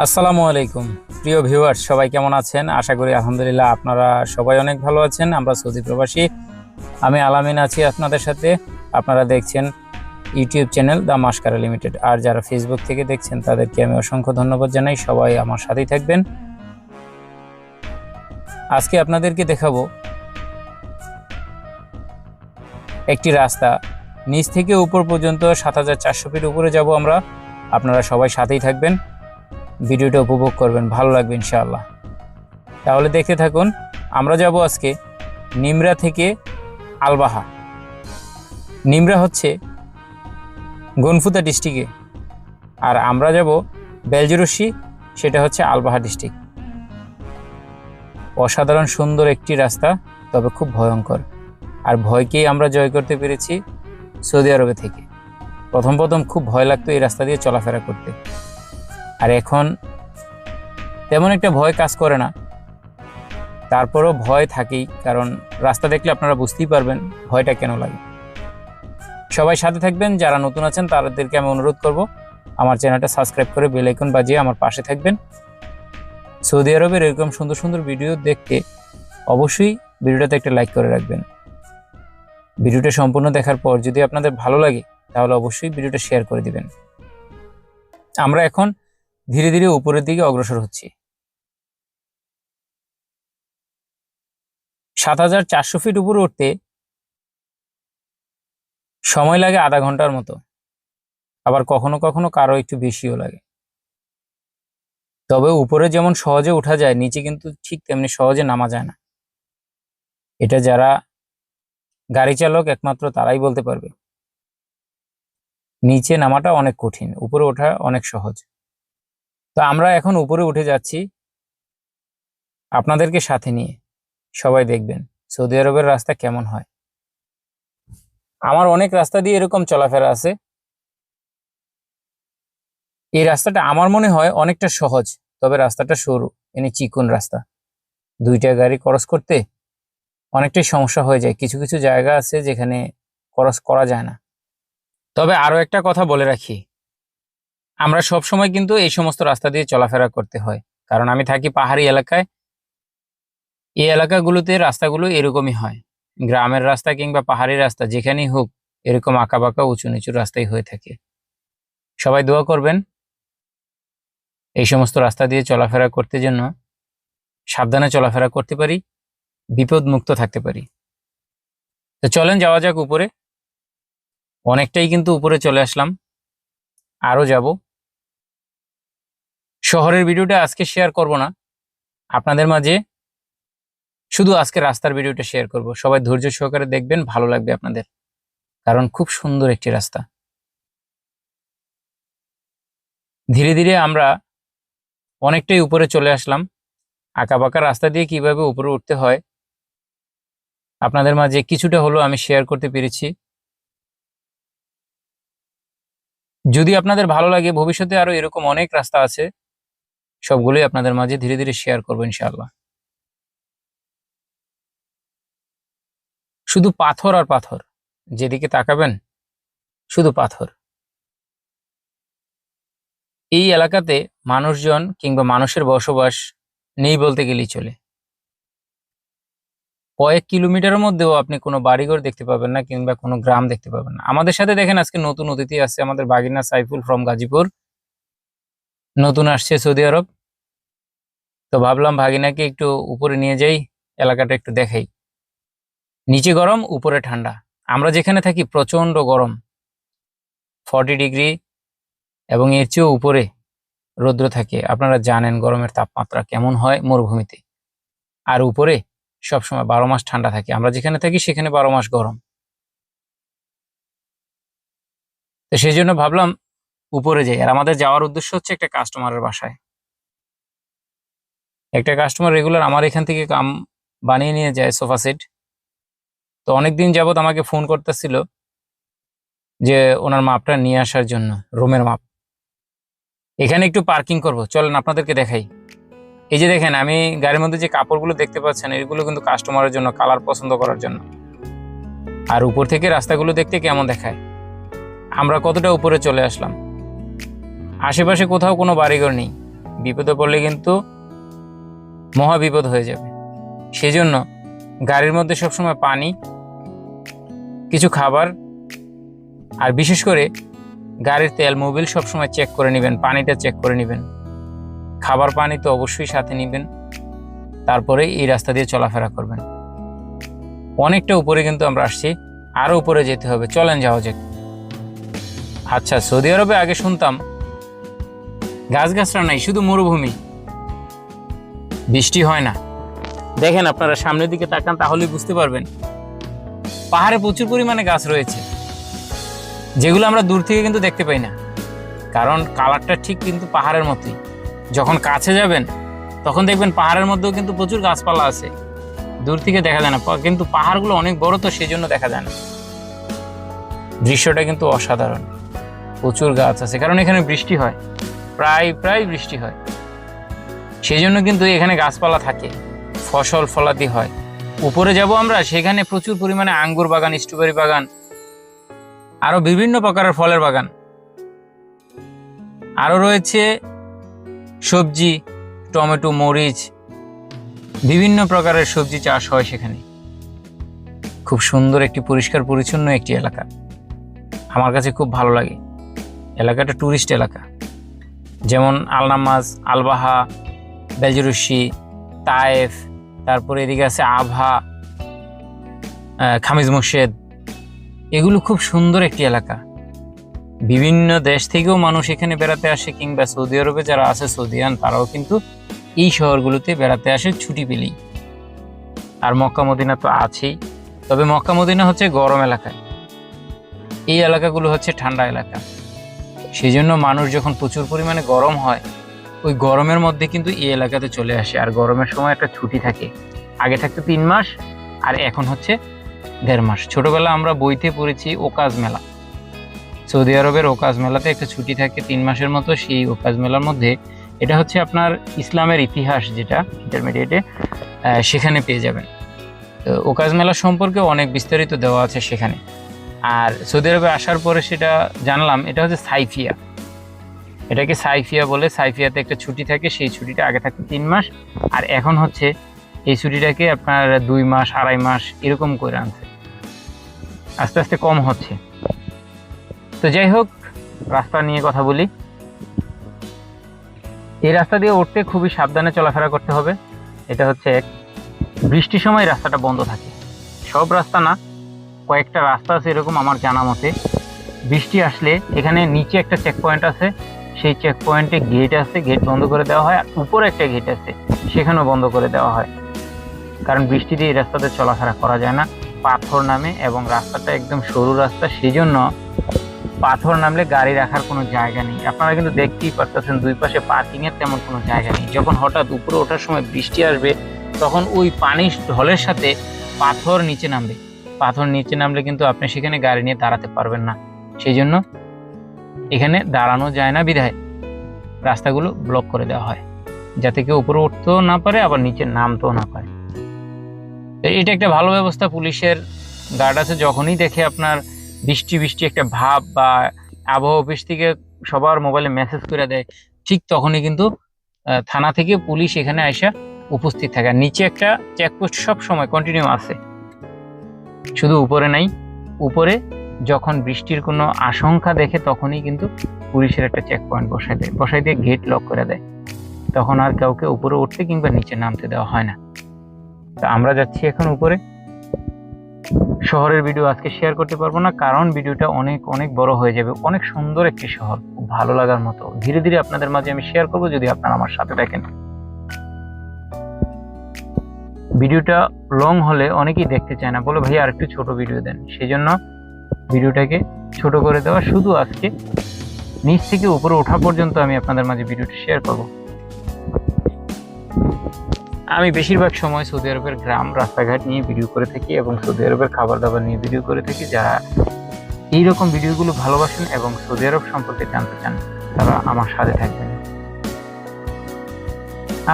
আসসালামু আলাইকুম। প্রিয় ভিউয়ার্স, সবাই কেমন আছেন? আশা করি আলহামদুলিল্লাহ আপনারা সবাই অনেক ভালো আছেন। আমরা সৌদি প্রবাসী। আমি আলামিন আছি আপনাদের সাথে। আপনারা দেখছেন YouTube channel the Mascara limited. আর যারা ফেসবুক থেকে দেখছেন, তাদেরকে আমি অসংখ্য ধন্যবাদ জানাই। সবাই আমার সাথেই থাকবেন। আজকে আপনাদেরকে দেখাবো একটি রাস্তা। নিচ থেকে উপর পর্যন্ত সাত হাজার চারশো ফিট উপরে যাব আমরা। আপনারা সবাই সাথেই থাকবেন। ভিডিওটা উপভোগ করবেন, ভালো লাগবে ইনশাআল্লাহ। তাহলে দেখতে থাকুন, আমরা যাব আজকে নিমরা থেকে আলবাহা। নিমরা হচ্ছে গনফুতা ডিস্ট্রিক্টে, আর আমরা যাব বেলজুরসি সেটা হচ্ছে আলবাহা ডিস্ট্রিক্ট। অসাধারণ সুন্দর একটি রাস্তা, তবে খুব ভয়ঙ্কর। আর ভয়কেই আমরা জয় করতে পেরেছি সৌদি আরবে থেকে। প্রথম প্রথম খুব ভয় লাগতো এই রাস্তা দিয়ে চলাফেরা করতে। আর এখন তেমন একটা ভয় কাজ করে না। তারপরও ভয় থাকেই, কারণ রাস্তা দেখলে আপনারা বুঝতেই পারবেন ভয়টা কেন লাগে। সবাই সাথে থাকবেন, যারা নতুন আছেন তাদেরকে আমি অনুরোধ করব, আমার চ্যানেলটা সাবস্ক্রাইব করে বেল আইকন বাজিয়ে আমার পাশে থাকবেন। সৌদি আরবের এরকম সুন্দর সুন্দর ভিডিও দেখতে অবশ্যই ভিডিওটাতে একটা লাইক করে রাখবেন। ভিডিওটা সম্পূর্ণ দেখার পর যদি আপনাদের ভালো লাগে, তাহলে অবশ্যই ভিডিওটা শেয়ার করে দিবেন। আমরা এখন ধীরে ধীরে উপরের দিকে অগ্রসর হচ্ছি। সাত হাজার চারশো ফিট উপরে উঠতে সময় লাগে আধা ঘণ্টার মতো। আবার কখনো কখনো কারও একটু বেশিও লাগে। তবে উপরে যেমন সহজে ওঠা যায়, নিচে কিন্তু ঠিক তেমনি সহজে নামা যায় না। এটা যারা গাড়ি চালক একমাত্র তারাই বলতে পারবে। নিচে নামাটা অনেক কঠিন, উপরে ওঠা অনেক সহজ। তো আমরা এখন উপরে উঠে যাচ্ছি আপনাদেরকে সাথে নিয়ে। সবাই দেখবেন সৌদি আরবের রাস্তা কেমন হয়। আমার অনেক রাস্তা দিয়ে এরকম চলাফেরা আছে। এই রাস্তাটা আমার মনে হয় অনেকটা সহজ, তবে রাস্তাটা সরু। এনে চিকন রাস্তা। দুইটা গাড়ি ক্রস করতে অনেকটাই সমস্যা হয়ে যায়। কিছু কিছু জায়গা আছে যেখানে ক্রস করা যায় না। তবে আরও একটা কথা বলে রাখি। আমরা সব সময় কিন্তু এই সমস্ত রাস্তা দিয়ে চলাফেরা করতে হয়। কারণ আমি থাকি পাহাড়ি এলাকায়। এই এলাকাগুলোতে রাস্তাগুলো এরকমই হয়। গ্রামের রাস্তা কিংবা পাহাড়ি রাস্তা যেখানেই হোক, এরকম আঁকা বাঁকা উঁচু নিচু রাস্তাই হয়ে থাকে। সবাই দোয়া করবেন এই সমস্ত রাস্তা দিয়ে চলাফেরা করতে জন্য সাবধানে চলাফেরা করতে পারি বিপদ মুক্ত থাকতে পারি। তো চলেন যাওয়া যাক উপরে। অনেকটাই কিন্তু উপরে চলে আসলাম। আরও যাব। শহরের ভিডিওটা আজকে শেয়ার করব না। আপনাদের মাঝে শুধু আজকে রাস্তার ভিডিওটা শেয়ার করব। সবাই ধৈর্য সহকারে দেখবেন, ভালো লাগবে আপনাদের। কারণ খুব সুন্দর একটি রাস্তা। ধীরে ধীরে আমরা অনেকটাই উপরে চলে আসলাম। আঁকাবাঁকা রাস্তা দিয়ে কীভাবে উপরে উঠতে হয়, আপনাদের মাঝে কিছুটা হলো আমি শেয়ার করতে পেরেছি। যদি আপনাদের ভালো লাগে, ভবিষ্যতে আরও এরকম অনেক রাস্তা আছে। সবগুলোই আপনাদের মাঝে ধীরে ধীরে শেয়ার করব ইনশাআল্লাহ। শুধু পাথর আর পাথর, যেদিকে তাকাবেন, শুধু পাথর। এই এলাকাতে মানুষজন কিংবা মানুষের বসবাস নেই বলতে গেলেই চলে। কয়েক কিলোমিটারের মধ্যেও আপনি কোনো বাড়িঘর দেখতে পাবেন না কিংবা কোনো গ্রাম দেখতে পাবেন না। আমাদের সাথে দেখেন আজকে নতুন অতিথি আসছে আমাদের বাগিনা সাইফুল ফ্রম গাজীপুর। নতুন আসছে সৌদি আরব। তো ভাবলাম ভাগিনাকে একটু উপরে নিয়ে যাই, এলাকাটা একটু দেখাই। নিচে গরম, উপরে ঠান্ডা। আমরা যেখানে থাকি প্রচণ্ড গরম। ফর্টি ডিগ্রি এবং এর চেয়েও উপরে রৌদ্র থাকে। আপনারা জানেন গরমের তাপমাত্রা কেমন হয় মরুভূমিতে। আর উপরে সবসময় বারো মাস ঠান্ডা থাকে। আমরা যেখানে থাকি সেখানে বারো মাস গরম। তো সেই জন্য ভাবলাম উপরে যাই। আর আমাদের যাওয়ার উদ্দেশ্য হচ্ছে একটা কাস্টমারের বাসায়। একটা কাস্টমার রেগুলার আমার এখান থেকে কাম বানিয়ে নিয়ে যায় সোফা সেট তো অনেকদিন যাবত আমাকে ফোন করতেছিল যে ওনার মাপটা নিয়ে আসার জন্য রুমের মাপ। এখানে একটু পার্কিং করব। চলেন আপনাদেরকে দেখাই। এই যে দেখেন, আমি গাড়ির মধ্যে যে কাপড়গুলো দেখতে পাচ্ছেন, এগুলো কিন্তু কাস্টমারের জন্য কালার পছন্দ করার জন্য। আর উপর থেকে রাস্তাগুলো দেখতে কেমন দেখায়? আমরা কতটা উপরে চলে আসলাম? আশেপাশে কোথাও কোনো বাড়িঘর নেই। বিপদে পড়লে কিন্তু মহা বিপদ হয়ে যাবে। সেজন্য গাড়ির মধ্যে সবসময় পানি, কিছু খাবার আর বিশেষ করে গাড়ির তেল মোবিল সবসময় চেক করে নেবেন, পানিটা চেক করে নেবেন। খাবার পানি তো অবশ্যই সাথে নেবেন। তারপরে এই রাস্তা দিয়ে চলাফেরা করবেন। অনেকটা উপরে কিন্তু আমরা আসছি। আরও উপরে যেতে হবে। চলেন যাওয়া যাক। আচ্ছা সৌদি আরবে আগে শুনতাম গাছগাছরা নাই, শুধু মরুভূমি। বৃষ্টি হয় না। দেখেন আপনারা সামনের দিকে তাকান, তাহলেই বুঝতে পারবেন। পাহাড়ে প্রচুর পরিমাণে গাছ রয়েছে। যেগুলো আমরা দূর থেকে কিন্তু দেখতে পাই না। কারণ কালারটা ঠিক কিন্তু পাহাড়ের মতোই। যখন কাছে যাবেন, তখন দেখবেন পাহাড়ের মধ্যেও কিন্তু প্রচুর গাছপালা আছে। দূর থেকে দেখা যায় না কিন্তু পাহাড়গুলো অনেক বড় তো সেই জন্য দেখা যায় না। দৃশ্যটা কিন্তু অসাধারণ। প্রচুর গাছ আছে, কারণ এখানে বৃষ্টি হয়। প্রায় প্রায় বৃষ্টি হয়। সেই জন্য কিন্তু এখানে গাছপালা থাকে, ফসল ফলাদি হয়। উপরে যাব আমরা, সেখানে প্রচুর পরিমাণে আঙ্গুর বাগান, স্ট্রবেরি বাগান, আরও বিভিন্ন প্রকারের ফলের বাগান। আরও রয়েছে সবজি, টমেটো, মরিচ, বিভিন্ন প্রকারের সবজি চাষ হয় সেখানে। খুব সুন্দর একটি পরিষ্কার পরিচ্ছন্ন একটি এলাকা। আমার কাছে খুব ভালো লাগে। এলাকাটা ট্যুরিস্ট এলাকা। যেমন আলনামাজ, আলবাহা বেজরুশি তায়েফ, তারপরে এদিকে আছে আভা খামিজ মসজিদ। এগুলো খুব সুন্দর একটি এলাকা। বিভিন্ন দেশ থেকেও মানুষ এখানে বেড়াতে আসে, কিংবা সৌদি আরবে যারা আছে, সৌদিয়ান, তারাও কিন্তু এই শহরগুলোতে বেড়াতে আসে ছুটি পেলেই। আর মক্কা মদিনা তো আছেই। তবে মক্কা মদিনা হচ্ছে গরম এলাকায় এই এলাকাগুলো হচ্ছে ঠান্ডা এলাকা। সেই জন্য মানুষ যখন প্রচুর পরিমাণে গরম হয়, ওই গরমের মধ্যে কিন্তু এই এলাকাতে চলে আসে। আর গরমের সময় একটা ছুটি থাকে। আগে থাকতো তিন মাস, আর এখন হচ্ছে দেড় মাস। ছোটবেলা আমরা বইতে পড়েছি ওকাজ মেলা। সৌদি আরবের ওকাজ মেলাতে একটা ছুটি থাকে তিন মাসের মতো, সেই ওকাজ মেলার মধ্যে এটা হচ্ছে আপনার ইসলামের ইতিহাস যেটা ইন্টারমিডিয়েটে সেখানে পেয়ে যাবেন। তো ওকাজ মেলা সম্পর্কে অনেক বিস্তারিত দেওয়া আছে সেখানে। আর সৌদি আরবে আসার পরে সেটা জানলাম, এটা হচ্ছে সাইফিয়া। এটাকে সাইফিয়া বলে, সাইফিয়াতে একটা ছুটি থাকে, সেই ছুটিটা আগে থাকতো তিন মাস, আর এখন হচ্ছে এই ছুটিটাকে আপনার দুই মাস, আড়াই মাস এরকম করে আনছে। আস্তে আস্তে কম হচ্ছে। তো যাই হোক, রাস্তা নিয়ে কথা বলি। এই রাস্তা দিয়ে উঠতে খুবই সাবধানে চলাফেরা করতে হবে। এটা হচ্ছে এক বৃষ্টির সময় রাস্তাটা বন্ধ থাকে। সব রাস্তা না, কয়েকটা রাস্তা আছে এরকম আমার জানা মতে। বৃষ্টি আসলে এখানে নিচে একটা চেক পয়েন্ট আছে। সেই চেক পয়েন্টে গেট আছে গেট বন্ধ করে দেওয়া হয়, আর উপরে একটা গেট আছে, সেখানেও বন্ধ করে দেওয়া হয়। কারণ বৃষ্টি দিয়ে এই রাস্তাতে চলাফেরা করা যায় না। পাথর নামে এবং রাস্তাটা একদম সরু রাস্তা সেই জন্য পাথর নামলে গাড়ি রাখার কোনো জায়গা নেই। আপনারা কিন্তু দেখতেই পারতেছেন দুই পাশে পার্কিং এর তেমন কোনো জায়গা নেই। যখন হঠাৎ উপরে ওঠার সময় বৃষ্টি আসবে, তখন ওই পানির ঢলের সাথে পাথর নিচে নামবে। পাথর নিচে নামলে কিন্তু আপনি সেখানে গাড়ি নিয়ে দাঁড়াতে পারবেন না। সেই জন্য এখানে দাঁড়ানো যায় না বিধায় রাস্তাগুলো ব্লক করে দেওয়া হয়। যাতে কেউ উপরে উঠতেও না পারে, আবার নিচে নামতেও না পারে। এটা একটা ভালো ব্যবস্থা। পুলিশের গার্ড আছে, যখনই দেখে আপনার বৃষ্টি বৃষ্টি একটা ভাব বা আবহাওয়া অফিস থেকে সবার মোবাইলে মেসেজ করে দেয়, ঠিক তখনই কিন্তু থানা থেকে পুলিশ এখানে আইসা উপস্থিত থাকে। নিচে একটা চেকপোস্ট সব সময় কন্টিনিউ আছে। শুধু উপরে নাই, উপরে যখন বৃষ্টির কোনো আশঙ্কা দেখে তখনই কিন্তু পুলিশের একটা চেক পয়েন্ট বসাই দেয়। বসাই দিয়ে গেট লক করে দেয়। তখন আর কাউকে উপরে উঠতে কিংবা নিচে নামতে দেওয়া হয় না। তো আমরা যাচ্ছি এখন উপরে। শহরের ভিডিও আজকে শেয়ার করতে পারব না, কারণ ভিডিওটা অনেক অনেক বড় হয়ে যাবে। অনেক সুন্দর একটি শহর, খুব ভালো লাগার মতো। ধীরে ধীরে আপনাদের মাঝে আমি শেয়ার করব, যদি আপনারা আমার সাথে দেখেন। ভিডিওটা লং হলে অনেকেই দেখতে চায় না, বলে ভাই, আর একটু ছোট ভিডিও দেন। সেই জন্য ভিডিওটাকে ছোট করে দেওয়া শুধু আজকে। নিচ থেকে উপরে ওঠা পর্যন্ত আমি আপনাদের মাঝে ভিডিওটা শেয়ার করব। আমি বেশিরভাগ সময় সৌদি আরবের গ্রাম, রাস্তাঘাট নিয়ে ভিডিও করে থাকি এবং সৌদি আরবের খাবার দাবার নিয়ে ভিডিও করে থাকি যারা এইরকম ভিডিওগুলো ভালোবাসেন এবং সৌদি আরব সম্পর্কে জানতে চান, তারা আমার সাথে থাকবেন।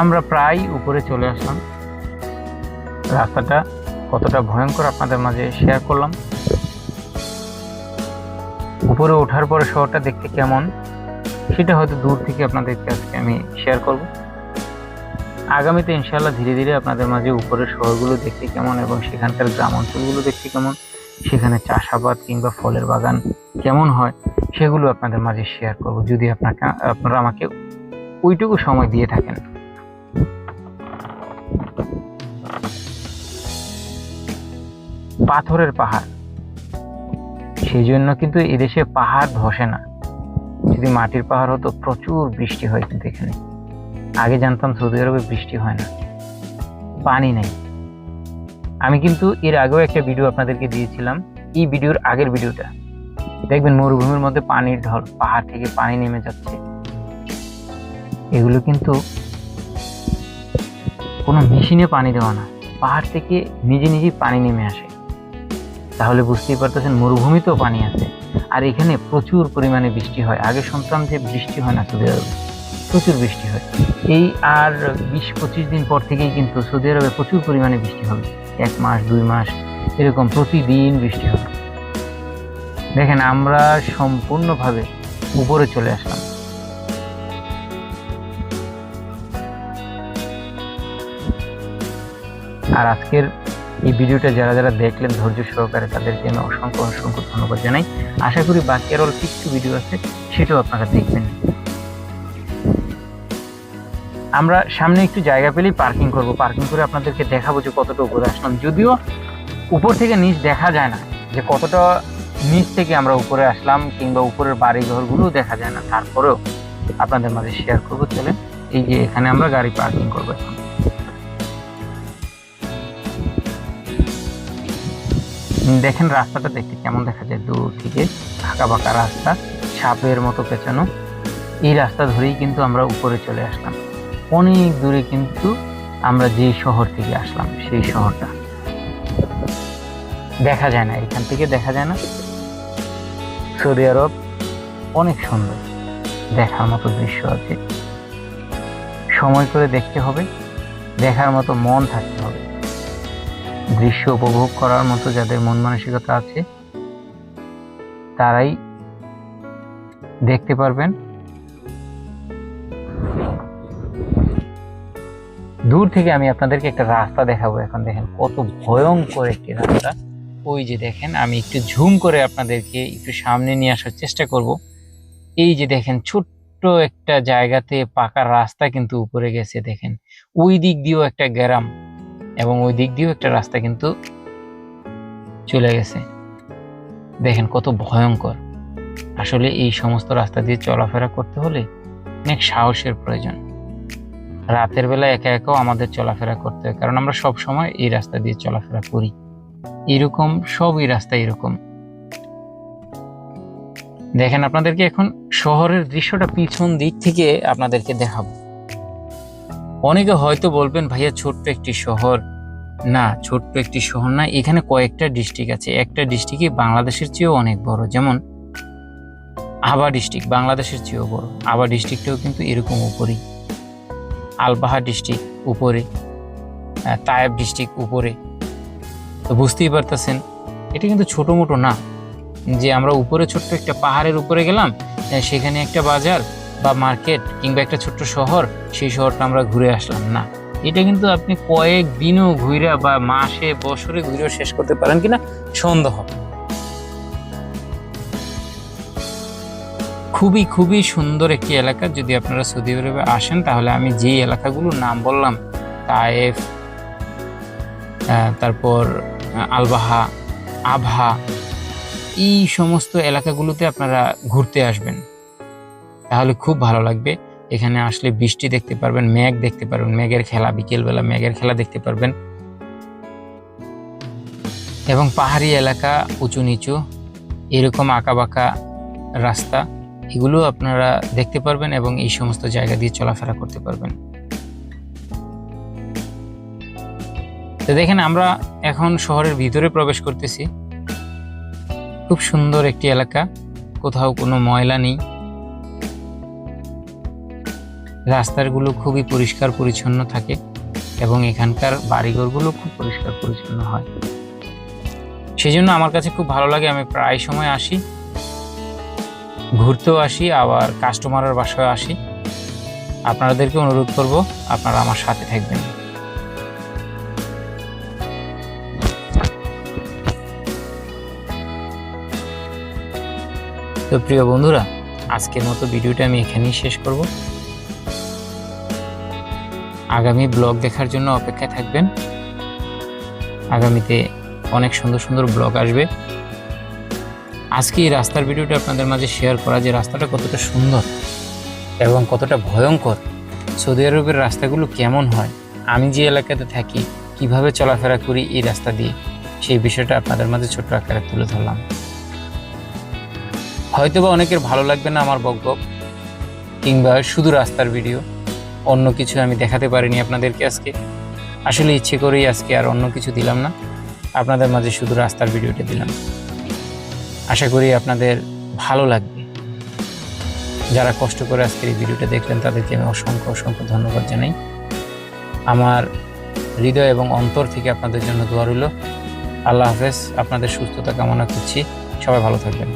আমরা প্রায় উপরে চলে আসলাম। রাস্তাটা কতটা ভয়ঙ্কর আপনাদের মাঝে শেয়ার করলাম। উপরে ওঠার পরে শহরটা দেখতে কেমন, সেটা হয়তো দূর থেকে আপনাদেরকে আজকে আমি শেয়ার করব। আগামীতে ইনশাল্লাহ ধীরে ধীরে আপনাদের মাঝে উপরের শহরগুলো দেখতে কেমন এবং সেখানকার গ্রাম অঞ্চলগুলো দেখতে কেমন, সেখানে চাষাবাদ কিংবা ফলের বাগান কেমন হয় সেগুলো আপনাদের মাঝে শেয়ার করব। যদি আপনাকে, আপনারা আমাকে ওইটুকু সময় দিয়ে থাকেন। পাথরের পাহাড়। সেই জন্য কিন্তু এদেশে পাহাড় ধসে না। যদি মাটির পাহাড় হতো, প্রচুর বৃষ্টি হয় কিন্তু এখানে। আগে জানতাম সৌদি আরবে বৃষ্টি হয় না। পানি নেই। আমি কিন্তু এর আগেও একটা ভিডিও আপনাদেরকে দিয়েছিলাম। এই ভিডিওর আগের ভিডিওটা দেখবেন মরুভূমির মধ্যে পানির ঢল, পাহাড় থেকে পানি নেমে যাচ্ছে। এগুলো কিন্তু কোনো মেশিনে পানি দেওয়া না। পাহাড় থেকে নিজে নিজেই পানি নেমে আসে। তাহলে বুঝতেই পারতেছেন মরুভূমিতেও পানি আছে। আর এখানে প্রচুর পরিমাণে বৃষ্টি হয়। আগে শুনতাম যে বৃষ্টি হয় না সৌদি আরবে। প্রচুর বৃষ্টি হয়। এই আর বিশ পঁচিশ দিন পর থেকেই কিন্তু সৌদি আরবে প্রচুর পরিমাণে বৃষ্টি হবে। এক মাস, দুই মাস এরকম প্রতিদিন বৃষ্টি হবে। দেখেন, আমরা সম্পূর্ণভাবে উপরে চলে আসলাম। আর আজকের এই ভিডিওটা যারা যারা দেখলেন ধৈর্য সহকারে, তাদেরকে আমি অসংখ্য অসংখ্য ধন্যবাদ জানাই। আশা করি বাকি আরও কিছু ভিডিও আছে, সেটাও আপনারা দেখবেন। আমরা সামনে একটু জায়গা পেলেই পার্কিং করব। পার্কিং করে আপনাদেরকে দেখাবো যে কতটা উপরে আসলাম। যদিও উপর থেকে নিচ দেখা যায় না, যে কতটা নিচ থেকে আমরা উপরে আসলাম কিংবা উপরের বাড়ি ঘরগুলো দেখা যায় না। তারপরেও আপনাদের মাঝে শেয়ার করব। চলেন, এই যে এখানে আমরা গাড়ি পার্কিং করব এখন। দেখেন রাস্তাটা দেখতে কেমন দেখা যায়। দূর থেকে ফাঁকা ফাঁকা রাস্তা, সাপের মতো পেছানো। এই রাস্তা ধরেই কিন্তু আমরা উপরে চলে আসলাম। অনেক দূরে কিন্তু আমরা যে শহর থেকে আসলাম, সেই শহরটা। দেখা যায় না, এখান থেকে দেখা যায় না। সৌদি আরব অনেক সুন্দর, দেখার মতো দৃশ্য আছে। সময় করে দেখতে হবে, দেখার মতো মন থাকতে হবে। দৃশ্য উপভোগ করার মতো যাদের মন মানসিকতা আছে, তারাই দেখতে পারবেন। দূর থেকে আমি আপনাদেরকে একটা রাস্তা দেখাবো এখন, দেখেন কত ভয়ঙ্কর একটি রাস্তা। ওই যে দেখেন, আমি একটু ঝুম করে আপনাদেরকে একটু সামনে নিয়ে আসার চেষ্টা করব। এই যে দেখেন, ছোট্ট একটা জায়গাতে পাকা রাস্তা কিন্তু উপরে গেছে, দেখেন। ওই দিক দিয়েও একটা গ্রাম এবং ওই দিক দিয়েও একটা রাস্তা কিন্তু চলে গেছে। দেখেন কত ভয়ঙ্কর। আসলে এই সমস্ত রাস্তা দিয়ে চলাফেরা করতে হলে অনেক সাহসের প্রয়োজন। রাতের বেলা একা একাও আমাদের চলাফেরা করতে হয়, কারণ আমরা সব সময় এই রাস্তা দিয়ে চলাফেরা করি। এরকম, সবই রাস্তা এরকম। দেখেন আপনাদেরকে এখন শহরের দৃশ্যটা পিছন দিক থেকে আপনাদেরকে দেখাবো। অনেকে হয়তো বলবেন, ভাইয়া, ছোট্ট একটি শহর। না, ছোট্ট একটি শহর না, এখানে কয়েকটা ডিস্ট্রিক্ট আছে। একটা ডিস্ট্রিক্টই বাংলাদেশের চেয়েও অনেক বড়। যেমন আবা ডিস্ট্রিক্ট, বাংলাদেশের চেয়েও বড়। আবা ডিস্ট্রিক্টটাও কিন্তু এরকম উপরেই। আলবাহা ডিস্ট্রিক্ট উপরে তায়েব ডিস্ট্রিক্ট উপরে। তো বুঝতেই পারতেছেন, এটা কিন্তু ছোটো মোটো না। যে আমরা উপরে ছোট্ট একটা পাহাড়ের উপরে গেলাম সেখানে একটা বাজার বা মার্কেট কিংবা একটা ছোট্ট শহর, সেই শহরটা আমরা ঘুরে আসলাম না। এটা কিন্তু আপনি কয়েক দিনও ঘুরে বা মাসে, বছরে ঘুরেও শেষ করতে পারেন কিনা, সন্দেহ। খুবই খুবই সুন্দর একটি এলাকা। যদি আপনারা সৌদি আরবে আসেন, তাহলে আমি যে এলাকাগুলোর নাম বললাম, তায়েফ তারপর আলবাহা আভা এই সমস্ত এলাকাগুলোতে আপনারা ঘুরতে আসবেন। তাহলে খুব ভালো লাগবে। এখানে আসলে বৃষ্টি দেখতে পারবেন, মেঘ দেখতে পারবেন, মেঘের খেলা, বিকেলবেলা মেঘের খেলা দেখতে পারবেন। এবং পাহাড়ি এলাকা, উঁচু নিচু, এরকম আঁকাবাঁকা রাস্তা। এগুলো আপনারা দেখতে পারবেন এবং এই সমস্ত জায়গা দিয়ে চলাফেরা করতে পারবেন। তো দেখেন, আমরা এখন শহরের ভিতরে প্রবেশ করতেছি। খুব সুন্দর একটি এলাকা, কোথাও কোনো ময়লা নেই। রাস্তাগুলো খুবই পরিষ্কার পরিচ্ছন্ন থাকে এবং এখানকার বাড়িঘরগুলো খুব পরিষ্কার পরিচ্ছন্ন হয়। সেই জন্য আমার কাছে খুব ভালো লাগে, আমি প্রায় সময় আসি। ঘুরতেও আসি, আবার কাস্টমারের বাসায় আসি। আপনাদেরকে অনুরোধ করব, আপনারা আমার সাথে থাকবেন। তো প্রিয় বন্ধুরা, আজকের মতো ভিডিওটা আমি এখানেই শেষ করব। আগামী ব্লগ দেখার জন্য অপেক্ষায় থাকবেন। আগামীতে অনেক সুন্দর সুন্দর ব্লগ আসবে। আজকে এই রাস্তার ভিডিওটা আপনাদের মাঝে শেয়ার করা যে রাস্তাটা কতটা সুন্দর এবং কতটা ভয়ঙ্কর সৌদি আরবের রাস্তাগুলো কেমন হয়, আমি যে এলাকাতে থাকি, কীভাবে চলাফেরা করি এই রাস্তা দিয়ে, সেই বিষয়টা আপনাদের মাঝে ছোট্ট আকারে তুলে ধরলাম। হয়তোবা অনেকের ভালো লাগবে না আমার বকবক কিংবা শুধু রাস্তার ভিডিও, অন্য কিছু আমি দেখাতে পারিনি আপনাদেরকে আজকে। আসলে ইচ্ছে করেই আজকে আর অন্য কিছু দিলাম না, আপনাদের মাঝে শুধু রাস্তার ভিডিওটা দিলাম। আশা করি আপনাদের ভালো লাগবে। যারা কষ্ট করে আজকের এই ভিডিওটা দেখলেন, তাদেরকে আমি অসংখ্য অসংখ্য ধন্যবাদ জানাই। আমার হৃদয় এবং অন্তর থেকে আপনাদের জন্য দোয়া রইল। আল্লাহ হাফেজ, আপনাদের সুস্থতা কামনা করছি। সবাই ভালো থাকবেন।